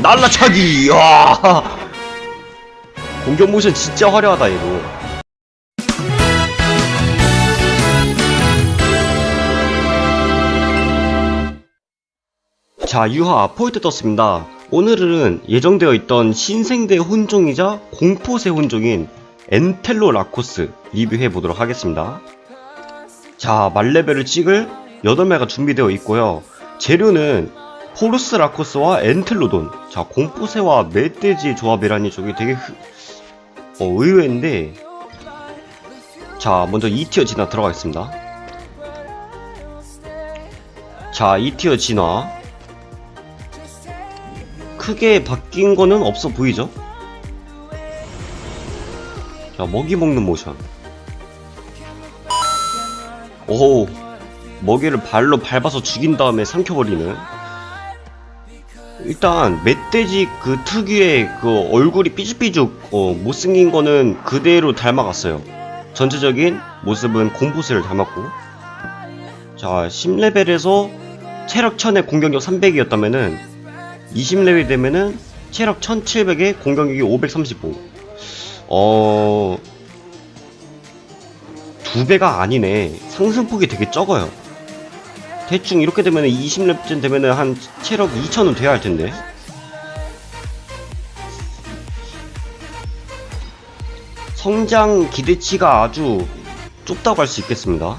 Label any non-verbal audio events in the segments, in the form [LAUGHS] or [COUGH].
날라차기! 와 공격 모션 진짜 화려하다 얘도. 자 유하 포인트 떴습니다. 오늘은 예정되어 있던 신생대 혼종이자 공포새 혼종인 엔텔로 라코스 리뷰해 보도록 하겠습니다. 자 말레벨을 찍을 8매가 준비되어 있고요. 재료는 포르스 라코스와 엔텔로돈 자 공포새와 멧돼지의 조합이라니 저게 되게 흐... 어, 의외인데 자 먼저 2티어 진화 들어가겠습니다. 자 2티어 진화. 크게 바뀐 거는 없어 보이죠? 자 먹이 먹는 모션. 오 먹이를 발로 밟아서 죽인 다음에 삼켜버리는 일단 멧돼지 그 특유의 그 얼굴이 삐죽삐죽 어, 못생긴 거는 그대로 닮아갔어요. 전체적인 모습은 공포스를 닮았고. 자 10레벨에서 체력 1000에 공격력 300이었다면은 20레벨 되면은 체력 1700에 공격력이 535 어... 두 배가 아니네. 상승폭이 되게 적어요 대충 이렇게 되면 20렙쯤 되면 한 체력 2000은 돼야 할 텐데. 성장 기대치가 아주 좁다고 할 수 있겠습니다.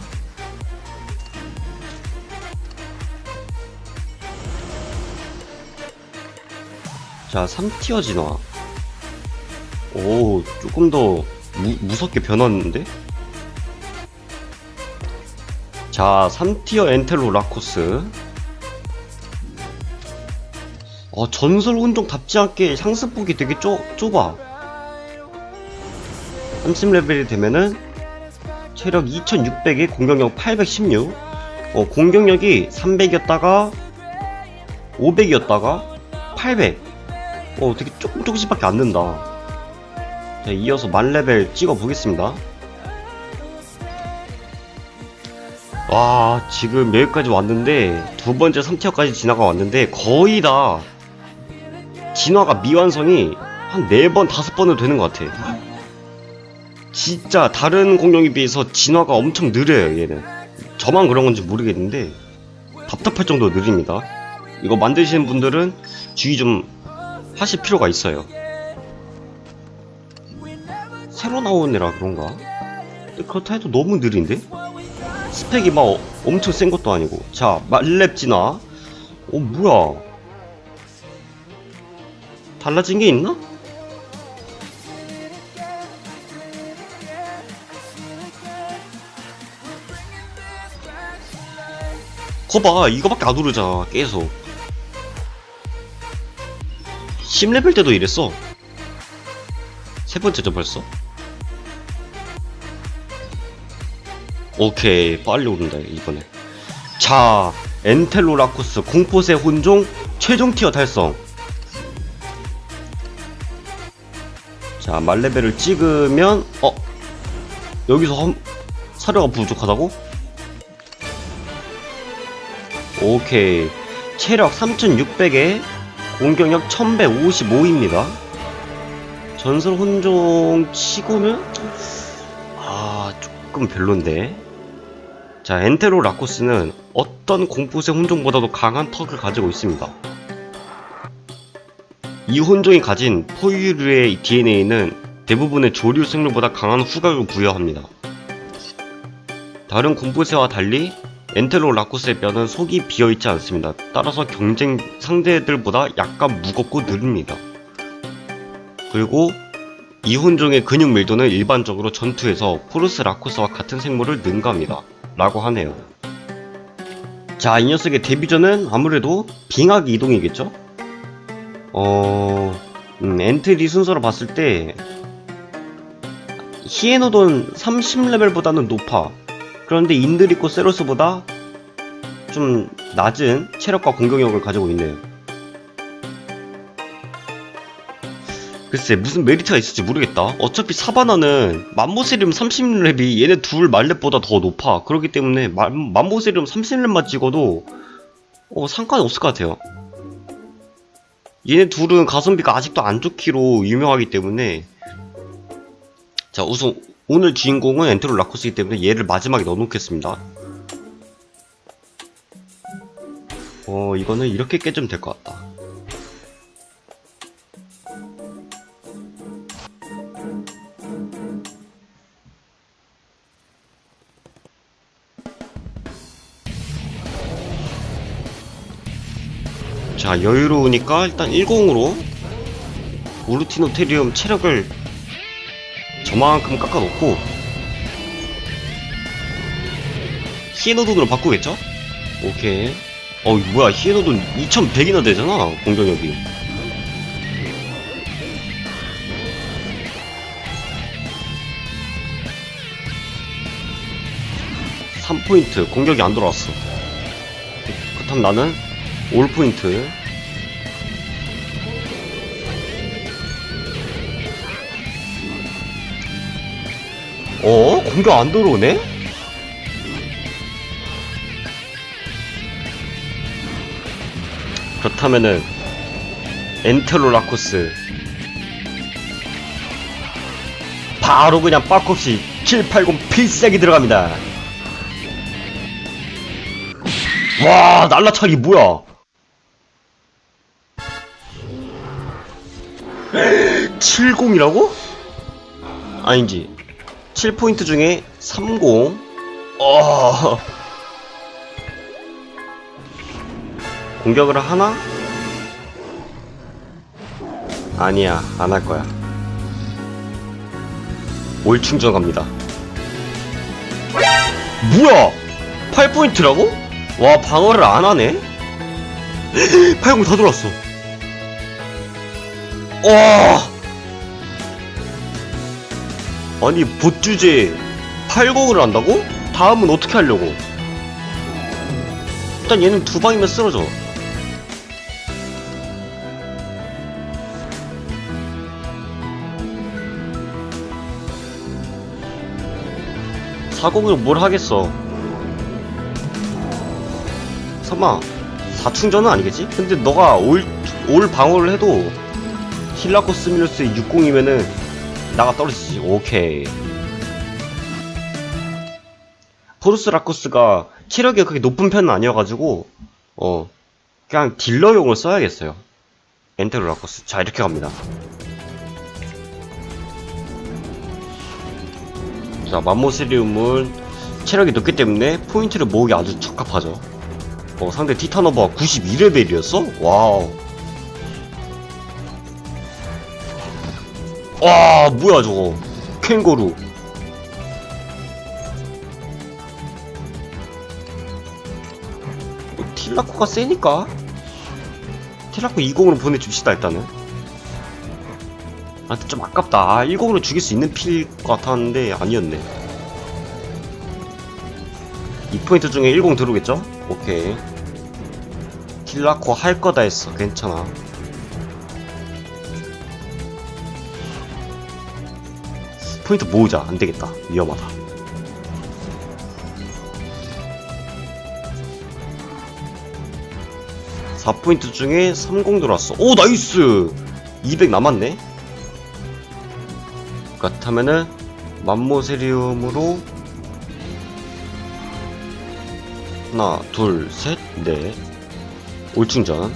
자, 3티어 진화. 오, 조금 더 무, 무섭게 변했는데? 자, 3티어 엔텔로 라코스. 어, 전설 혼종 답지 않게 상승폭이 되게 좁, 좁아. 30레벨이 되면은 체력 2600에 공격력 816. 어, 공격력이 300이었다가 500이었다가 800. 어, 되게 조금 조금씩밖에 안 는다. 자, 이어서 만레벨 찍어 보겠습니다. 와 지금 여기까지 왔는데 두 번째 3티어까지 진화가 왔는데 거의 다 진화가 미완성이 한 4번 5번은 되는 것 같아 진짜 다른 공룡에 비해서 진화가 엄청 느려요 얘는 저만 그런 건지 모르겠는데 답답할 정도로 느립니다 이거 만드시는 분들은 주의 좀 하실 필요가 있어요 새로 나온 애라 그런가? 그렇다 해도 너무 느린데? 스펙이 막 어- 엄청 센 것도 아니고. 자 말렙 진화 어 뭐야? 달라진 게 있나? 거봐 이거밖에 안 오르잖아 계속. 10레벨 때도 이랬어. 세 번째죠 벌써 오케이 빨리 오른다 이번에. 자 엔텔로 라쿠스 공포새 혼종 최종 티어 달성. 자 말레벨을 찍으면 어? 여기서 험, 사료가 부족하다고? 오케이. 체력 3600에 공격력 1155입니다. 전설 혼종 치고는 아 조금 별론데 자, 엔테로 라코스는 어떤 공포새 혼종보다도 강한 턱을 가지고 있습니다. 이 혼종이 가진 포유류의 DNA는 대부분의 조류 생물보다 강한 후각을 부여합니다. 다른 공포새와 달리 엔테로 라코스의 뼈는 속이 비어있지 않습니다. 따라서 경쟁 상대들보다 약간 무겁고 느립니다. 그리고 이 혼종의 근육 밀도는 일반적으로 전투에서 포르스 라코스와 같은 생물을 능가합니다. 라고 하네요. 자, 이 녀석의 데뷔전은 아무래도 빙하기 이동이겠죠? 어, 음, 엔트리 순서로 봤을 때, 히에노돈 30레벨보다는 높아. 그런데 인드리코 세로스보다 좀 낮은 체력과 공격력을 가지고 있네요. 글쎄 무슨 메리트가 있을지 모르겠다. 어차피 사바나는 맘모세리움 30렙이 얘네 둘 말렙보다 더 높아. 그렇기 때문에 맘모세리움 30렙만 찍어도 어, 상관이 없을 것 같아요. 얘네 둘은 가성비가 아직도 안 좋기로 유명하기 때문에. 자 우선 오늘 주인공은 엔테로 라코스이기 때문에 얘를 마지막에 넣어놓겠습니다. 어 이거는 이렇게 깨주면 될 것 같다 자 여유로우니까 일단 10으로 우르티노테리움 체력을 저만큼 깎아놓고 히에노돈으로 바꾸겠죠? 오케이. 어 뭐야? 히에노돈 2100이나 되잖아 공격력이. 3포인트. 공격이 안 돌아왔어. 그렇다면 나는 올 포인트 어? 공격 안 들어오네? 그렇다면은 엔테로 라코스 바로 그냥 빠없이 780 필살기 들어갑니다 와 날라차기 뭐야 70이라고? 아닌지. 7포인트 중에 30 어... 공격을 하나? 아니야 안 할 거야. 올 충전 갑니다. 뭐야? 8포인트라고? 와 방어를 안 하네? [LAUGHS] 80다 들어왔어 와 아니 봇 주제 80을 한다고? 다음은 어떻게 하려고? 일단 얘는 두 방이면 쓰러져. 사공으로 뭘 하겠어? 설마 사충전은 아니겠지? 근데 너가 올, 올 방어를 해도 힐라코스미누스 60이면은 나가 떨어지지. 오케이. 포르스 라코스가 체력이 그렇게 높은 편은 아니어가지고, 어, 그냥 딜러용을 써야겠어요. 엔테로 라코스. 자, 이렇게 갑니다. 자, 맘모스리움은 체력이 높기 때문에 포인트를 모으기 아주 적합하죠. 어, 상대 티타노버가 92레벨이었어? 와우. 와 뭐야 저거. 캥거루. 뭐, 틸라코가 세니까? 틸라코 20으로 보내줍시다 일단은. 아 좀 아깝다. 아 10으로 죽일 수 있는 필것 같았는데 아니었네. 2포인트 중에 10 들어오겠죠? 오케이. 틸라코 할 거다 했어. 괜찮아 포인트 모으자. 안되겠다. 위험하다. 사포인트 중에 30 들어왔어. 오 나이스! 200 남았네. 그렇다면은 맘모세리움으로 하나 둘 셋 넷 올충전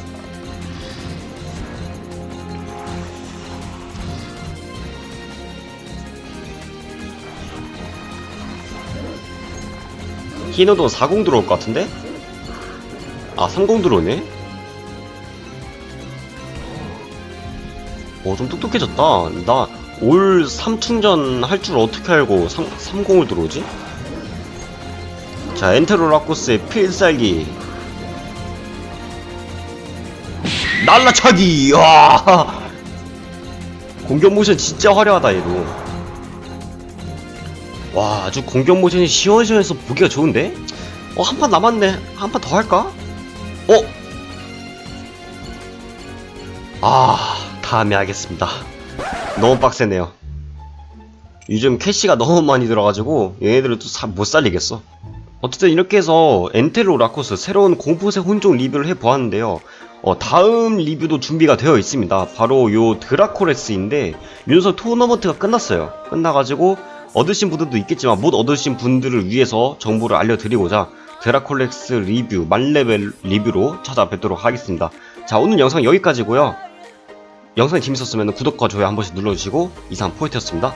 히노도 40 들어올 것 같은데? 아, 30 들어오네? 오, 좀 똑똑해졌다. 나 올 3충전 할 줄 어떻게 알고 3, 30을 들어오지? 자, 엔테로라코스의 필살기. 날라차기! 와! 공격 모션 진짜 화려하다, 얘도. 와 아주 공격 모션이 시원시원해서 보기가 좋은데? 어 한 판 남았네 한 판 더 할까? 어? 아 다음에 하겠습니다 너무 빡세네요 요즘 캐시가 너무 많이 들어가지고 얘네들을 또못 살리겠어 어쨌든 이렇게 해서 엔테로 라코스 새로운 공포색 혼종 리뷰를 해보았는데요 어, 다음 리뷰도 준비가 되어 있습니다. 바로 요 드라코레스인데 윤서 토너먼트가 끝났어요. 끝나가지고 얻으신 분들도 있겠지만 못 얻으신 분들을 위해서 정보를 알려드리고자 드라콜렉스 리뷰 만레벨 리뷰로 찾아뵙도록 하겠습니다. 자 오늘 영상 여기까지고요. 영상이 재밌었으면 구독과 좋아요 한 번씩 눌러주시고 이상 포인트였습니다.